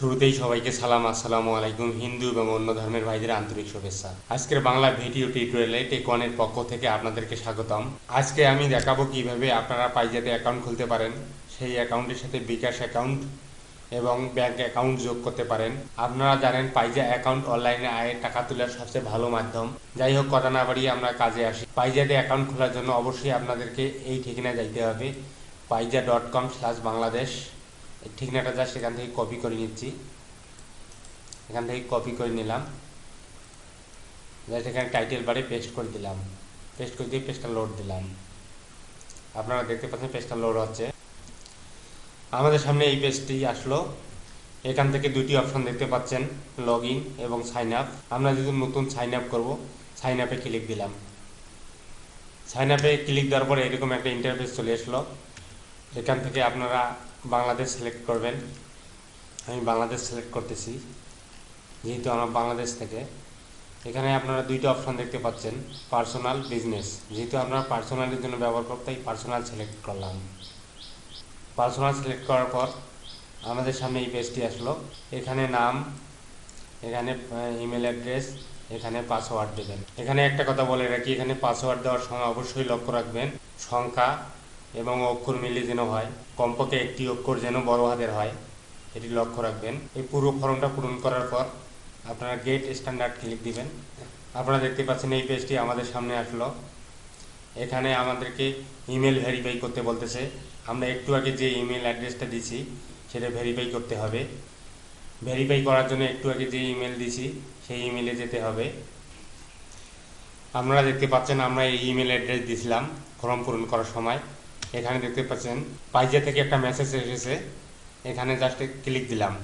শুরুতেই সবাইকে সালাম, আসসালামু আলাইকুম, হিন্দু এবং অন্য ধর্মের ভাইদের আন্তরিক শুভেচ্ছা। আজকের বাংলা ভিডিও টিউটোরিয়ালে টেকওয়ানের পক্ষ থেকে আপনাদেরকে স্বাগতম। আজকে আমি দেখাবো কীভাবে আপনারা পাইজাতে অ্যাকাউন্ট খুলতে পারেন। সেই অ্যাকাউন্টের সাথে বিকাশ অ্যাকাউন্ট এবং ব্যাংক অ্যাকাউন্ট যোগ করতে পারেন। আপনারা জানেন, পাইজা অ্যাকাউন্ট অনলাইনে আয়ে টাকা তোলার সবচেয়ে ভালো মাধ্যম। যাই হোক, কথা না বাড়িয়ে আমরা কাজে আসি। পাইজাতে অ্যাকাউন্ট খোলার জন্য অবশ্যই আপনাদেরকে এই ঠিকানায় যাইতে হবে, Payza dot com slash Bangladesh. ঠিকানাটা যা সেখান থেকে কপি করে নিচ্ছি। এখান থেকে কপি করে নিলাম। জাস্ট এখানে টাইটেল বারে পেস্ট করে দিলাম। পেস্ট করে দিয়ে পেজটা লোড দিলাম। আপনারা দেখতে পাচ্ছেন পেজটা লোড হচ্ছে। আমাদের সামনে এই পেজটি আসলো। এখান থেকে দুটি অপশন দেখতে পাচ্ছেন লগ ইন এবং সাইন আপ আমরা যদি নতুন সাইন আপ করব সাইন আপে ক্লিক দিলাম। সাইন আপে ক্লিক দেওয়ার পরে এরকম একটা ইন্টারফেস চলে আসলো। এখান থেকে আপনারা বাংলাদেশ সিলেক্ট করবেন। আমি বাংলাদেশ সিলেক্ট করতেছি, যেহেতু আমার বাংলাদেশ থেকে। এখানে আপনারা দুইটা অপশন দেখতে পাচ্ছেন পার্সোনাল বিজনেস যেহেতু আমরা পার্সোনালের জন্য ব্যবহার করতে পার্সোনাল সিলেক্ট করলাম। পার্সোনাল সিলেক্ট করার পর আমাদের সামনে এই পেজটি আসলো। এখানে নাম, এখানে ইমেল অ্যাড্রেস এখানে পাসওয়ার্ড দেবেন। এখানে একটা কথা বলে রাখি, এখানে পাসওয়ার্ড দেওয়ার সময় অবশ্যই লক্ষ্য রাখবেন। সংখ্যা এবং অক্ষর মিলে যেন হয়, কমপক্ষে একটি অক্ষর যেন বড় হাতের হয়, এটি লক্ষ্য রাখবেন। এই পুরো ফর্মটা পূরণ করার পর আপনারা গেট স্ট্যান্ডার্ড ক্লিক দিবেন। আপনারা দেখতে পাচ্ছেন এই পেজটি আমাদের সামনে আসলো। এখানে আমাদেরকে ইমেল ভেরিফাই করতে বলতেছে। আমরা একটু আগে যে ইমেল অ্যাড্রেসটা দিছি, সেটা ভেরিফাই করতে হবে। ভেরিফাই করার জন্য একটু আগে যে ইমেল দিছি, সেই ইমেলে যেতে হবে। আপনারা দেখতে পাচ্ছেন আমরা এই ইমেল অ্যাড্রেস দিছিলাম ফর্ম পূরণ করার সময়। এখানে দেখতে পাচ্ছেন, পাইজা থেকে একটা মেসেজ এসেছে। এখানে জাস্ট ক্লিক দিলাম।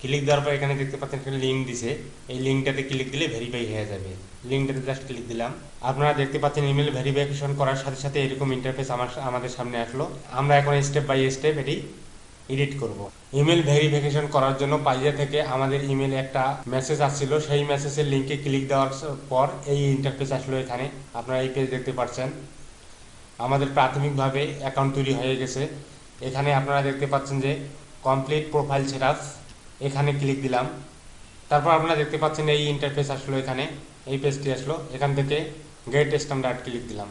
ক্লিক দেওয়ার পর এখানে দেখতে পাচ্ছেন একটা লিঙ্ক দিছে। এই লিঙ্কটাতে ক্লিক দিলে ভেরিফাই হয়ে যাবে। লিঙ্কটাতে জাস্ট ক্লিক দিলাম। আপনারা দেখতে পাচ্ছেন ইমেল ভেরিফিকেশন করার সাথে সাথে এরকম ইন্টারফেস আমার আমাদের সামনে আসলো। আমরা এখন স্টেপ বাই স্টেপ এটি এডিট করব। ইমেল ভেরিফিকেশন করার জন্য পাইজা থেকে আমাদের ইমেলে একটা মেসেজ আসছিল। সেই মেসেজের লিঙ্কে ক্লিক দেওয়ার পর এই ইন্টারফেস আসলো এখানে। আপনারা এই পেজ দেখতে পাচ্ছেন। আমাদের প্রাথমিকভাবে অ্যাকাউন্ট তৈরি হয়ে গেছে। এখানে আপনারা দেখতে পাচ্ছেন যে কমপ্লিট প্রোফাইল সেটআপ এখানে ক্লিক দিলাম। তারপর আপনারা দেখতে পাচ্ছেন এই ইন্টারফেস আসলো এখানে, এই পেজটি আসলো। এখান থেকে গেট স্ট্যান্ডার্ড ক্লিক দিলাম।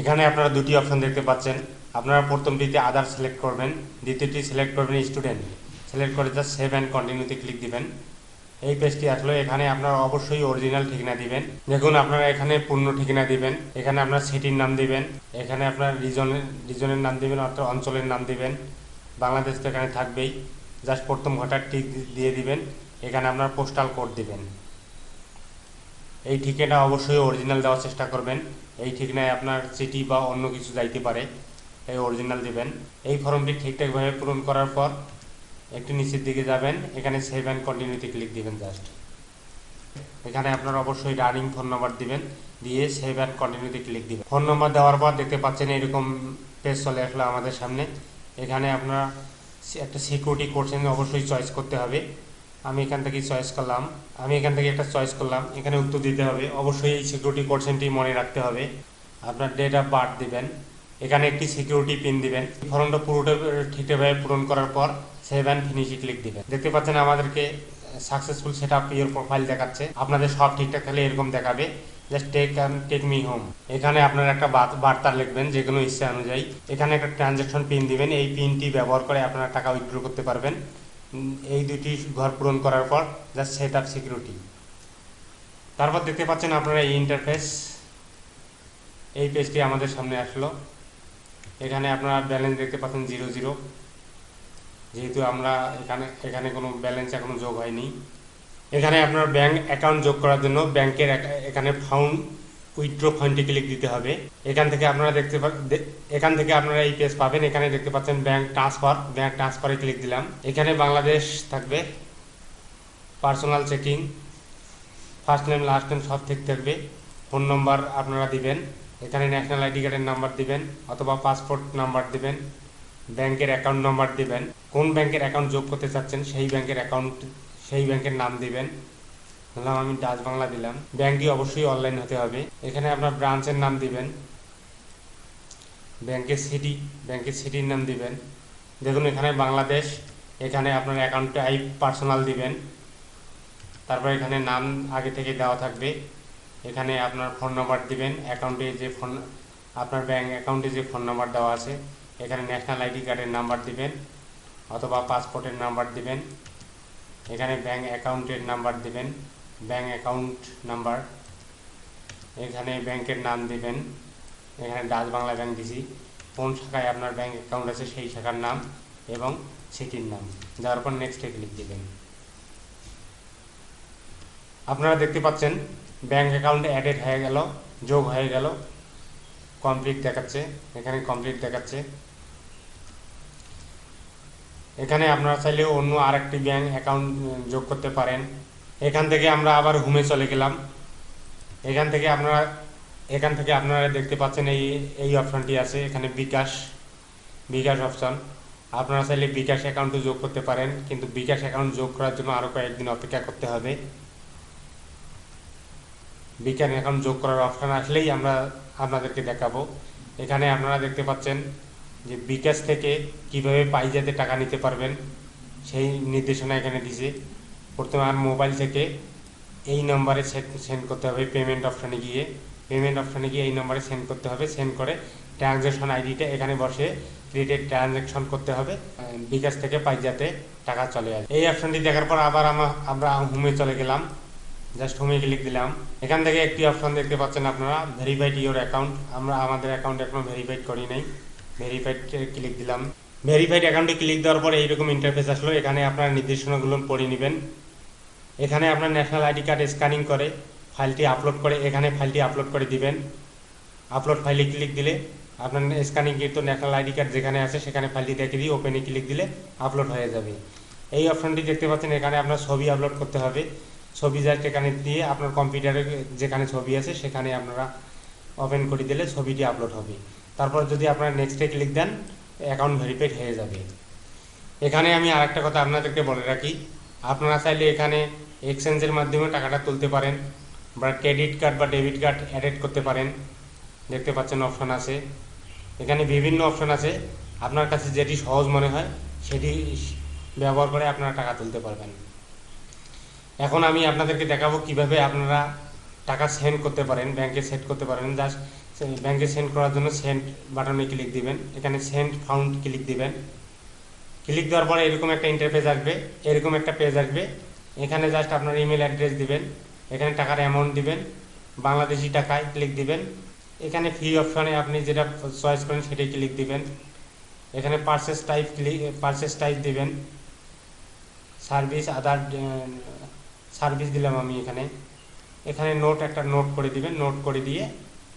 এখানে আপনারা দুটি অপশন দেখতে পাচ্ছেন। আপনারা প্রথমটিতে আদার সিলেক্ট করবেন, দ্বিতীয়টি সিলেক্ট করবেন স্টুডেন্ট সিলেক্ট করে জাস্ট সেভ অ্যান্ড কন্টিনিউতে ক্লিক দিবেন। এই পেজটি আসলো এখানে আপনারা অবশ্যই অরিজিনাল ঠিকানা দিবেন। দেখুন, আপনারা এখানে পূর্ণ ঠিকানা দিবেন, এখানে আপনার সিটির নাম দিবেন, এখানে আপনার রিজনের রিজনের নাম দিবেন, অর্থাৎ অঞ্চলের নাম দিবেন। বাংলাদেশ তো এখানে থাকবেই। জাস্ট প্রথম ঘটার টিক দিয়ে দিবেন, এখানে আপনার পোস্টাল কোড দিবেন। এই ঠিকানা অবশ্যই অরিজিনাল দেওয়ার চেষ্টা করবেন। এই ঠিকানায় আপনার সিটি বা অন্য কিছু যাইতে পারে, এই অরিজিনাল দিবেন। এই ফর্মটি ঠিকঠাকভাবে পূরণ করার পর একটু নিচের দিকে যাবেন, এখানে সেভ অ্যান্ড কন্টিনিউতে ক্লিক দিবেন জাস্ট এখানে আপনার অবশ্যই রানিং ফোন নাম্বার দিবেন, দিয়ে সেভ অ্যান্ড কন্টিনিউতে ক্লিক দিবেন। ফোন নাম্বার দেওয়ার পর দেখতে পাচ্ছেন এরকম পেজ চলে আসলো আমাদের সামনে। এখানে আপনার একটা সিকিউরিটি কোশ্চেন অবশ্যই চয়েস করতে হবে। আমি এখান থেকে চয়েস করলাম। আমি এখান থেকে একটা চয়েস করলাম। এখানে উত্তর দিতে হবে। অবশ্যই এই সিকিউরিটি কোশ্চেনটি মনে রাখতে হবে। আপনার ডেট অফ বার্থ দিবেন। এখানে একটি সিকিউরিটি পিন দিবেন। ফর্মটা পুরোটা ঠিকঠাকভাবে পূরণ করার পর সেভ অ্যান্ড ফিনিশে ক্লিক দিবেন। দেখতে পাচ্ছেন আমাদেরকে successful set up your profile দেখাচ্ছে। আপনাদের সব ঠিকঠাক থাকলে এরকম দেখাবে। Just take and take me home এখানে আপনারা একটা বার্তা লিখবেন যে কোনো ইচ্ছা অনুযায়ী। এখানে একটা ট্রানজ্যাকশন পিন দিবেন। এই পিনটি ব্যবহার করে আপনারা টাকা উইথড্র করতে পারবেন। এই দুটি ঘর পূরণ করার পর জাস্ট সেট আপ সিকিউরিটি তারপর দেখতে পাচ্ছেন আপনারা এই ইন্টারফেস এই পেজটি আমাদের সামনে আসলো। এখানে আপনারা ব্যালেন্স দেখতে পাচ্ছেন জিরো জিরো যেহেতু আমরা এখানে এখানে কোনো ব্যালেন্স এখনও যোগ হয়নি। এখানে আপনার ব্যাংক অ্যাকাউন্ট যোগ করার জন্য ব্যাংকের এখানে ফাউন্ড উইথড্র ফান্ডে ক্লিক দিতে হবে। এখান থেকে আপনারা দেখতে এখান থেকে আপনারা এই পেজ পাবেন। এখানে দেখতে পাচ্ছেন ব্যাংক ট্রান্সফার ব্যাংক ট্রান্সফারে ক্লিক দিলাম। এখানে বাংলাদেশ থাকবে। Personal checking first name last name সব ঠিক থাকবে। ফোন নম্বর আপনারা দিবেন। এখানে ন্যাশনাল আইডি কার্ডের নাম্বার দিবেন অথবা পাসপোর্ট নাম্বার দিবেন, ব্যাংকের অ্যাকাউন্ট নাম্বার দিবেন, কোন ব্যাংকের অ্যাকাউন্ট যোগ করতে চাচ্ছেন সেই ব্যাংকের অ্যাকাউন্ট সেই ব্যাংকের নাম দিবেন। ধরলাম আমি ডাচ বাংলা দিলাম। ব্যাংকটি অবশ্যই অনলাইন হতে হবে। এখানে আপনার ব্রাঞ্চের নাম দিবেন। ব্যাংকের সিটি ব্যাংকের সিটির নাম দিবেন। দেখুন এখানে বাংলাদেশ, এখানে আপনার অ্যাকাউন্ট টাইপ পার্সোনাল দিবেন। তারপর এখানে নাম আগে থেকে দেওয়া থাকবে। এখানে আপনার ফোন নাম্বার দিবেন অ্যাকাউন্টে যে ফোন আপনার ব্যাংক অ্যাকাউন্টে যে ফোন নাম্বার দেওয়া আছে, এখানে ন্যাশনাল আইডি কার্ডের নাম্বার দিবেন অথবা পাসপোর্টের নাম্বার দিবেন। এখানে ব্যাংক অ্যাকাউন্টের নাম্বার দিবেন ব্যাংক অ্যাকাউন্ট নাম্বার এখানে ব্যাংকের নাম দিবেন, এখানে ডাচ বাংলা ব্যাংক দিছি। কোন শাখায় আপনার ব্যাংক অ্যাকাউন্ট আছে সেই শাখার নাম এবং সিটির নাম। যাওয়ার পর নেক্সটে ক্লিক দিবেন। আপনারা দেখতে পাচ্ছেন ব্যাংক অ্যাকাউন্ট অ্যাডেড হয়ে গেল, যোগ হয়ে গেল। কমপ্লিট দেখাচ্ছে, এখানে কমপ্লিট দেখাচ্ছে। এখানে আপনারা চাইলে অন্য আরেকটি ব্যাঙ্ক অ্যাকাউন্ট যোগ করতে পারেন। এখান থেকে আমরা আবার হোমে চলে গেলাম। এখান থেকে আপনারা, এখান থেকে আপনারা দেখতে পাচ্ছেন এই এই অপশনটি আছে, এখানে বিকাশ বিকাশ অপশন। আপনারা চাইলে বিকাশ অ্যাকাউন্টে যোগ করতে পারেন, কিন্তু বিকাশ অ্যাকাউন্ট যোগ করার জন্য আরও কয়েকদিন অপেক্ষা করতে হবে। বিজ্ঞান অ্যাকাউন্ট যোগ করার অপশান আসলেই আমরা আপনাদেরকে দেখাবো। এখানে আপনারা দেখতে পাচ্ছেন যে বিকাশ থেকে কীভাবে পাইজাতে টাকা নিতে পারবেন, সেই নির্দেশনা এখানে দিছে। প্রথমে আর মোবাইল থেকে এই নম্বরে সেন্ড করতে হবে পেমেন্ট অপশানে গিয়ে। পেমেন্ট অপশানে গিয়ে এই নম্বরে সেন্ড করতে হবে। সেন্ড করে ট্রানজ্যাকশন আইডিটা এখানে বসে ক্রিয়েটেড ট্রানজ্যাকশন করতে হবে। বিকাশ থেকে পাইজাতে টাকা চলে আসে। এই অপশানটি দেখার পর আবার আমা- আমরা হোমে চলে গেলাম। জাস্ট হোমে ক্লিক দিলাম। এখান থেকে একটি অপশন দেখতে পাচ্ছেন আপনারা ভেরিফাইড ইওর অ্যাকাউন্ট আমরা আমাদের অ্যাকাউন্ট এখনও ভেরিফাইড করি নাই। ভেরিফাইড ক্লিক দিলাম। ভেরিফাইড অ্যাকাউন্টে ক্লিক দেওয়ার পরে এইরকম ইন্টারফেস আসলো। এখানে আপনার নির্দেশনাগুলো পড়ে নেবেন। এখানে আপনার ন্যাশনাল আইডি কার্ড স্ক্যানিং করে ফাইলটি আপলোড করে, এখানে ফাইলটি আপলোড করে দিবেন। আপলোড ফাইলে ক্লিক দিলে আপনার স্ক্যানিং কিন্তু ন্যাশনাল আইডি কার্ড যেখানে আছে, সেখানে ফাইলটি দেখে দিয়ে ওপেনে ক্লিক দিলে আপলোড হয়ে যাবে। এই অপশনটি দেখতে পাচ্ছেন, এখানে আপনার ছবি আপলোড করতে হবে। ছবি এখানে দিয়ে আপনার কম্পিউটারে যেখানে ছবি আছে, সেখানে আপনারা ওপেন করে দিলে ছবিটি আপলোড হবে। তারপর যদি আপনারা নেক্সটে ক্লিক দেন অ্যাকাউন্ট ভেরিফাইড হয়ে যাবে। এখানে আমি আরেকটা কথা আপনাদেরকে বলে রাখি। আপনারা চাইলে এখানে এক্সচেঞ্জের মাধ্যমে টাকাটা তুলতে পারেন বা ক্রেডিট কার্ড বা ডেবিট কার্ড অ্যাডেড করতে পারেন। দেখতে পাচ্ছেন অপশন আছে। এখানে বিভিন্ন অপশন আছে। আপনার কাছে যেটি সহজ মনে হয়, সেটি ব্যবহার করে আপনারা টাকা তুলতে পারবেন। এখন আমি আপনাদেরকে দেখাবো কীভাবে আপনারা টাকা সেন্ড করতে পারেন ব্যাংকে সেট করতে পারেন। জাস্ট ব্যাংকে সেন্ড করার জন্য সেন্ড বাটনে ক্লিক দিবেন। এখানে সেন্ড ফাউন্ড ক্লিক দিবেন। ক্লিক দেওয়ার পরে এরকম একটা ইন্টারফেস আসবে, এরকম একটা পেজ আসবে। এখানে জাস্ট আপনার ইমেল অ্যাড্রেস দিবেন। এখানে টাকার অ্যামাউন্ট দিবেন। বাংলাদেশি টাকায় ক্লিক দিবেন। এখানে ফ্রি অপশানে আপনি যেটা চয়েস করেন সেটাই ক্লিক দিবেন। এখানে purchase type click purchase type দিবেন। সার্ভিস আদার সার্ভিস দিলাম আমি এখানে। এখানে নোট একটা নোট করে দিবেন নোট করে দিয়ে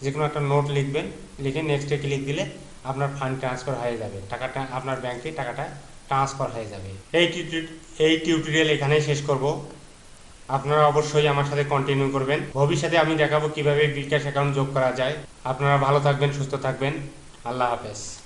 যে কোনো একটা নোট লিখবেন, লিখে নেক্সটে ক্লিক দিলে আপনার ফান্ড ট্রান্সফার হয়ে যাবে। টাকাটা আপনার ব্যাংকে টাকাটা ট্রান্সফার হয়ে যাবে। এই এই টিউটোরিয়াল এখানেই শেষ করব। আপনারা অবশ্যই আমার সাথে কন্টিনিউ করবেন। ভবিষ্যতে আমি দেখাবো কীভাবে বিকাশ অ্যাকাউন্ট যোগ করা যায়। আপনারা ভালো থাকবেন, সুস্থ থাকবেন। আল্লাহ হাফেজ।